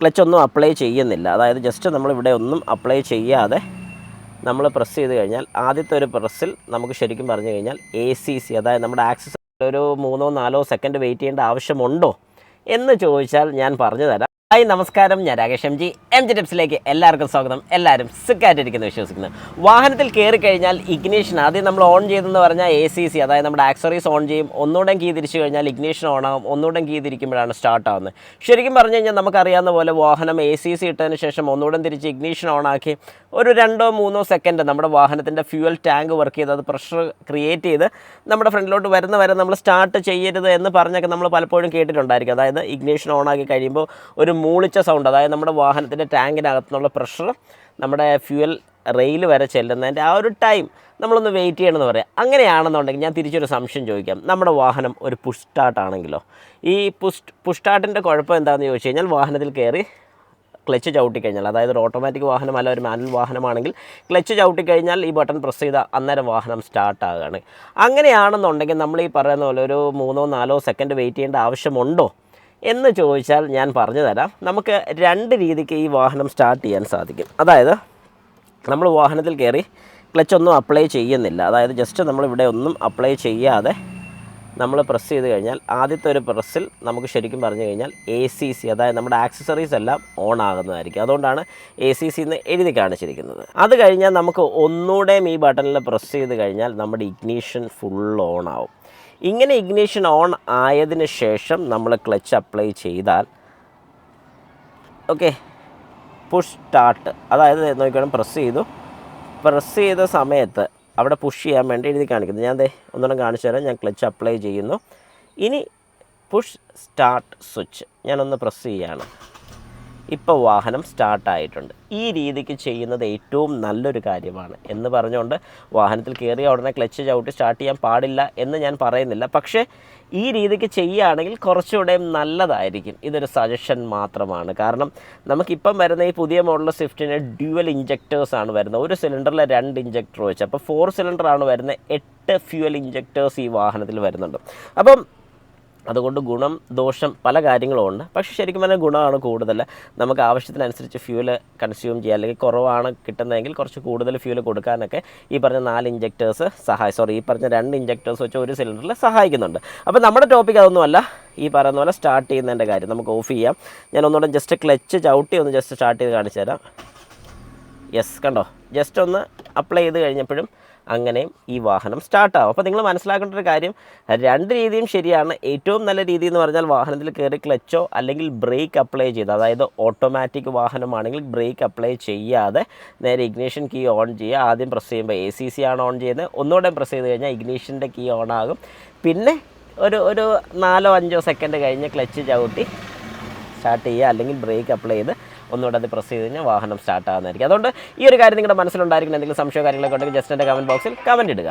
Clutch ഒന്നും apply ചെയ്യുന്നില്ല. അതായത് ജസ്റ്റ് നമ്മളിവിടെ ഒന്നും അപ്ലൈ ചെയ്യാതെ നമ്മൾ പ്രസ് ചെയ്ത് കഴിഞ്ഞാൽ ആദ്യത്തെ ഒരു പ്രസ്സിൽ നമുക്ക് ശരിക്കും പറഞ്ഞു കഴിഞ്ഞാൽ എ സി സി അതായത് നമ്മുടെ ആക്സസ് ഒരു മൂന്നോ നാലോ സെക്കൻഡ് വെയിറ്റ് ചെയ്യേണ്ട ആവശ്യമുണ്ടോ എന്ന് ചോദിച്ചാൽ ഞാൻ പറഞ്ഞു തരാം. ഹായ് നമസ്കാരം. ഞാൻ Rakesh M G. M G ടിപ്സിലേക്ക് എല്ലാവർക്കും സ്വാഗതം. എല്ലാവരും സുഖമായിട്ടിരിക്കുന്നു വിശ്വസിക്കുന്നു. വാഹനത്തിൽ കയറി കഴിഞ്ഞാൽ ഇഗ്നീഷൻ ആദ്യം നമ്മൾ ഓൺ ചെയ്തെന്ന് പറഞ്ഞാൽ എ സി സി അതായത് നമ്മുടെ ആക്സറീസ് ഓൺ ചെയ്യും. ഒന്നുകൂടെ കീ തിരിച്ചു കഴിഞ്ഞാൽ ഇഗ്നീഷൻ ഓൺ ആകും ഒന്നുകൂടെ കീ തിരിക്കുമ്പോഴാണ് സ്റ്റാർട്ട് ആവുന്നത്. ശരിക്കും പറഞ്ഞു കഴിഞ്ഞാൽ നമുക്കറിയാവുന്ന പോലെ വാഹനം എ സി സി ഇട്ടതിന് ശേഷം ഒന്നുകൂടെ തിരിച്ച് ഇഗ്നീഷൻ ഓൺ ആക്കി ഒരു രണ്ടോ മൂന്നോ സെക്കൻഡ് നമ്മുടെ വാഹനത്തിന്റെ ഫ്യൂവൽ ടാങ്ക് വർക്ക് ചെയ്ത് അത് പ്രഷർ ക്രിയേറ്റ് ചെയ്ത് നമ്മുടെ ഫ്രണ്ടിലോട്ട് വരുന്ന വരെ നമ്മൾ സ്റ്റാർട്ട് ചെയ്യരുത് എന്ന് പറഞ്ഞൊക്കെ നമ്മൾ പലപ്പോഴും കേട്ടിട്ടുണ്ടായിരിക്കും. അതായത് ഇഗ്നീഷൻ ഓൺ ആക്കി കഴിയുമ്പോൾ ഒരു മൂളിച്ച സൗണ്ട് അതായത് നമ്മുടെ വാഹനത്തിന്റെ ടാങ്കിനകത്തുനിന്നുള്ള പ്രഷർ നമ്മുടെ ഫ്യൂവൽ റെയിൽ വരെ ചെല്ലുന്നതിന്റെ ആ ഒരു ടൈം നമ്മളൊന്ന് വെയിറ്റ് ചെയ്യണമെന്ന് പറയാം. അങ്ങനെയാണെന്നുണ്ടെങ്കിൽ ഞാൻ തിരിച്ചൊരു സംശയം ചോദിക്കാം. നമ്മുടെ വാഹനം ഒരു പുഷ് ഈ പുഷ് പുഷ് കുഴപ്പം എന്താണെന്ന് ചോദിച്ചു കഴിഞ്ഞാൽ വാഹനത്തിൽ കയറി ക്ലച്ച് ചവിട്ടിക്കഴിഞ്ഞാൽ അതായത് ഒരു ഓട്ടോമാറ്റിക് വാഹനം അല്ല ഒരു മാനുവൽ വാഹനമാണെങ്കിൽ ക്ലച്ച് ചവിട്ടിക്കഴിഞ്ഞാൽ ഈ ബട്ടൺ പ്രസ് ചെയ്താൽ അന്നേരം വാഹനം സ്റ്റാർട്ടാകുകയാണ് അങ്ങനെയാണെന്നുണ്ടെങ്കിൽ നമ്മൾ ഈ പറയുന്ന പോലെ ഒരു മൂന്നോ നാലോ സെക്കൻഡ് വെയിറ്റ് ചെയ്യേണ്ട ആവശ്യമുണ്ടോ? എന്ന് ചോദിച്ചാൽ ഞാൻ പറഞ്ഞു തരാം. നമുക്ക് രണ്ട് രീതിക്ക് ഈ വാഹനം സ്റ്റാർട്ട് ചെയ്യാൻ സാധിക്കും. അതായത് നമ്മൾ വാഹനത്തിൽ കയറി ക്ലച്ച് ഒന്നും അപ്ലൈ ചെയ്യുന്നില്ല. അതായത് ജസ്റ്റ് നമ്മളിവിടെ ഒന്നും അപ്ലൈ ചെയ്യാതെ നമ്മൾ പ്രസ് ചെയ്ത് കഴിഞ്ഞാൽ ആദ്യത്തെ ഒരു പ്രസ്സിൽ നമുക്ക് ശരിക്കും പറഞ്ഞു കഴിഞ്ഞാൽ എ സി സി അതായത് നമ്മുടെ ആക്സസറീസ് എല്ലാം ഓൺ ആകുന്നതായിരിക്കും. അതുകൊണ്ടാണ് എ സി സി എന്ന് എഴുതി കാണിച്ചിരിക്കുന്നത്. അത് കഴിഞ്ഞാൽ നമുക്ക് ഒന്നുകൂടെയും ഈ ബട്ടണിൽ പ്രസ് ചെയ്ത് കഴിഞ്ഞാൽ നമ്മുടെ ഇഗ്നീഷൻ ഫുൾ ഓൺ ആവും. ഇങ്ങനെ ഇഗ്നീഷൻ ഓൺ ആയതിനു ശേഷം നമ്മൾ ക്ലച്ച് അപ്ലൈ ചെയ്താൽ ഓക്കെ പുഷ് സ്റ്റാർട്ട് അതായത് നോക്കിക്കോണം പ്രസ് ചെയ്തു. പ്രസ് ചെയ്ത സമയത്ത് അവിടെ പുഷ് ചെയ്യാൻ വേണ്ടി എഴുതി കാണിക്കുന്നു. ഞാൻ ദേ ഒന്നുകൂടെ കാണിച്ചു തരാം. ഞാൻ ക്ലച്ച് അപ്ലൈ ചെയ്യുന്നു. ഇനി പുഷ് സ്റ്റാർട്ട് സ്വിച്ച് ഞാനൊന്ന് പ്രസ് ചെയ്യാണ്. ഇപ്പോൾ വാഹനം സ്റ്റാർട്ടായിട്ടുണ്ട് ഈ രീതിക്ക് ചെയ്യുന്നത് ഏറ്റവും നല്ലൊരു കാര്യമാണ്. എന്ന് പറഞ്ഞുകൊണ്ട് വാഹനത്തിൽ കയറിയ ഉടനെ ക്ലച്ച് ചവിട്ടി സ്റ്റാർട്ട് ചെയ്യാൻ പാടില്ല എന്ന് ഞാൻ പറയുന്നില്ല. പക്ഷേ ഈ രീതിക്ക് ചെയ്യുകയാണെങ്കിൽ കുറച്ചുകൂടെ നല്ലതായിരിക്കും. ഇതൊരു സജഷൻ മാത്രമാണ്. കാരണം നമുക്കിപ്പം വരുന്ന ഈ പുതിയ മോഡൽ സ്വിഫ്റ്റിന് ഡ്യുവൽ ഇഞ്ചക്ടേഴ്സാണ് വരുന്നത്. ഒരു സിലിണ്ടറിൽ രണ്ട് ഇഞ്ചക്ടർ വെച്ച്. അപ്പോൾ ഫോർ സിലിണ്ടറാണ് വരുന്നത് എട്ട് ഫ്യൂവൽ ഇഞ്ചക്ടേഴ്സ് ഈ വാഹനത്തിൽ വരുന്നുണ്ട്. അപ്പം അതുകൊണ്ട് ഗുണം ദോഷം പല കാര്യങ്ങളും ഉണ്ട്. പക്ഷേ ശരിക്കും പറഞ്ഞാൽ ഗുണമാണ് കൂടുതൽ നമുക്ക് ആവശ്യത്തിനനുസരിച്ച് ഫ്യൂൽ കൺസ്യൂം ചെയ്യാം. അല്ലെങ്കിൽ കുറവാണ് കിട്ടുന്നതെങ്കിൽ കുറച്ച് കൂടുതൽ ഫ്യൂൽ കൊടുക്കാനൊക്കെ ഈ പറഞ്ഞ നാല് ഇഞ്ചക്ടേഴ്സ് സഹായി സോറി ഈ പറഞ്ഞ രണ്ട് ഇഞ്ചക്ടേഴ്സ് വെച്ച് ഒരു സിലിണ്ടറിൽ സഹായിക്കുന്നുണ്ട്. അപ്പോൾ നമ്മുടെ ടോപ്പിക് അതൊന്നുമല്ല. ഈ പറയുന്ന പോലെ സ്റ്റാർട്ട് ചെയ്യുന്നതിന്റെ കാര്യം നമുക്ക് ഓഫ് ചെയ്യാം. ഞാൻ ഒന്നുകൂടെ ജസ്റ്റ് ക്ലച്ച് ചവിട്ടി ഒന്ന് ജസ്റ്റ് സ്റ്റാർട്ട് ചെയ്ത് കാണിച്ചു തരാം. യെസ് കണ്ടോ? ജസ്റ്റ് ഒന്ന് അപ്ലൈ ചെയ്ത് കഴിഞ്ഞപ്പോഴും അങ്ങനെയും ഈ വാഹനം സ്റ്റാർട്ടാവും അപ്പോൾ നിങ്ങൾ മനസ്സിലാക്കേണ്ട ഒരു കാര്യം രണ്ട് രീതിയും ശരിയാണ്. ഏറ്റവും നല്ല രീതി എന്ന് പറഞ്ഞാൽ വാഹനത്തിൽ കയറി ക്ലച്ചോ അല്ലെങ്കിൽ ബ്രേക്ക് അപ്ലൈ ചെയ്ത് അതായത് ഓട്ടോമാറ്റിക് വാഹനമാണെങ്കിൽ ബ്രേക്ക് അപ്ലൈ ചെയ്യാതെ നേരെ ഇഗ്നീഷൻ കീ ഓൺ ചെയ്യുക. ആദ്യം പ്രസ് ചെയ്യുമ്പോൾ എ സി സി ആണ് ഓൺ ചെയ്യുന്നത്. ഒന്നുകൂടെ പ്രസ് ചെയ്ത് കഴിഞ്ഞാൽ ഇഗ്നീഷന്റെ കീ ഓൺ ആകും. പിന്നെ ഒരു ഒരു നാലോ അഞ്ചോ സെക്കൻഡ് കഴിഞ്ഞ് ക്ലച്ച് ചവിട്ടി സ്റ്റാർട്ട് ചെയ്യുക അല്ലെങ്കിൽ ബ്രേക്ക് അപ്ലൈ ചെയ്ത് ഒന്നുകൂടെ അത് പ്രസ് ചെയ്ത് കഴിഞ്ഞാൽ വാഹനം സ്റ്റാർട്ട് ആകുന്നതായിരിക്കും അതുകൊണ്ട് ഈ ഒരു കാര്യം നിങ്ങളുടെ മനസ്സിലുണ്ടായിരിക്കണം. എന്തെങ്കിലും സംശയമോ കാര്യങ്ങളൊക്കെ ഉണ്ടെങ്കിൽ ജസ്റ്റ് എന്റെ കമന്റ് ബോക്സിൽ കമന്റ് ഇടുക.